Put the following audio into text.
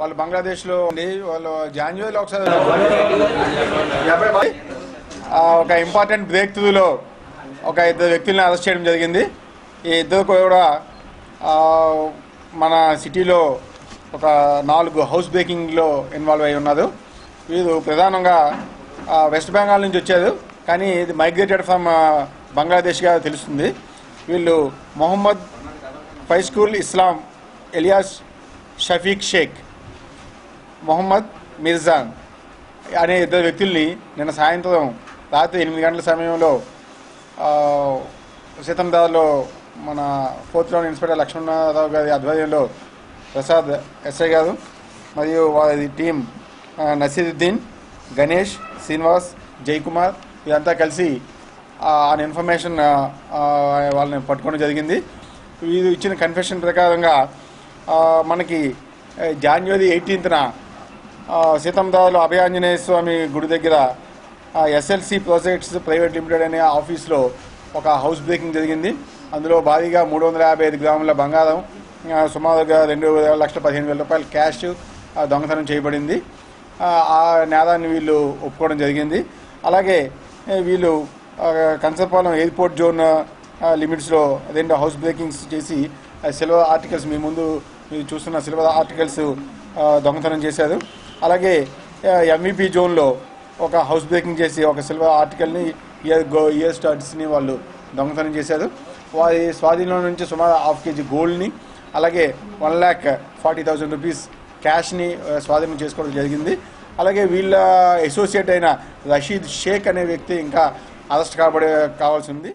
వాళ్ళు బంగ్లాదేశ్లో ఉండి వాళ్ళు జాన్యువరిలో ఒకసారి ఒక ఇంపార్టెంట్ బ్రేక్ త్రూలో ఒక ఇద్దరు వ్యక్తులను అరెస్ట్ చేయడం జరిగింది. ఈ ఇద్దరు కూడా మన సిటీలో ఒక నాలుగు హౌస్ బ్రేకింగ్లో ఇన్వాల్వ్ అయి ఉన్నారు. వీరు ప్రధానంగా వెస్ట్ బెంగాల్ నుంచి వచ్చారు. కానీ ఇది మైగ్రేటెడ్ ఫ్రమ్ బంగ్లాదేశ్గా తెలుస్తుంది. వీళ్ళు మొహమ్మద్ ఫైస్కూల్ ఇస్లాం ఎలియాస్ షఫీక్ షేక్ మొహమ్మద్ మిర్జాన్ అనే ఇద్దరు వ్యక్తుల్ని నిన్న సాయంత్రం రాత్రి ఎనిమిది గంటల సమయంలో ఆ, మన ఫోర్త్ రౌండ్ ఇన్స్పెక్టర్ లక్ష్మణరావు గారి ఆధ్వర్యంలో ప్రసాద్ ఎస్ఐ గారు మరియు వారి టీం నసీరుద్దీన్ గణేష్ శ్రీనివాస్ జయకుమార్ ఇదంతా కలిసి ఆ ఇన్ఫర్మేషన్ వాళ్ళని పట్టుకోవడం జరిగింది. వీరు ఇచ్చిన కన్ఫెషన్ ప్రకారంగా మనకి జాన్వరి ఎయిటీన్త్న సీతందాలో అభయాంజనేయ స్వామి గుడి దగ్గర ఎస్ఎల్సి ప్రాజెక్ట్స్ ప్రైవేట్ లిమిటెడ్ అనే ఆఫీస్లో ఒక హౌస్ బ్రేకింగ్ జరిగింది. అందులో భారీగా మూడు వందల యాభై ఐదు గ్రాముల బంగారం సుమారుగా రెండు లక్షల పదిహేను వేల రూపాయల క్యాష్ దొంగతనం చేయబడింది. ఆ, నేరాన్ని వీళ్ళు ఒప్పుకోవడం జరిగింది. అలాగే వీళ్ళు కన్సర్పాలెం కంచపాలెం ఎయిర్పోర్ట్ జోన్ లిమిట్స్లో రెండు హౌస్ బ్రేకింగ్స్ చేసి ఆ, సిల్వర్ ఆర్టికల్స్ మీ ముందు మీరు చూస్తున్న సిల్వర్ ఆర్టికల్స్ దొంగతనం చేశారు. అలాగే ఎంవిపి జోన్లో ఒక హౌస్ బ్రేకింగ్ చేసి ఒక సిల్వర్ ఆర్టికల్ని ఇయర్ గో ఇయర్ స్టార్ట్స్ని వాళ్ళు దొంగతనం చేశారు. వారి స్వాధీనం నుంచి సుమారు హాఫ్ కేజీ గోల్డ్ని అలాగే one lakh forty thousand rupees క్యాష్ని స్వాధీనం చేసుకోవడం జరిగింది. అలాగే వీళ్ళ అసోసియేట్ అయిన రషీద్ షేక్ అనే వ్యక్తి ఇంకా అరెస్ట్ కాబడే కావాల్సి ఉంది.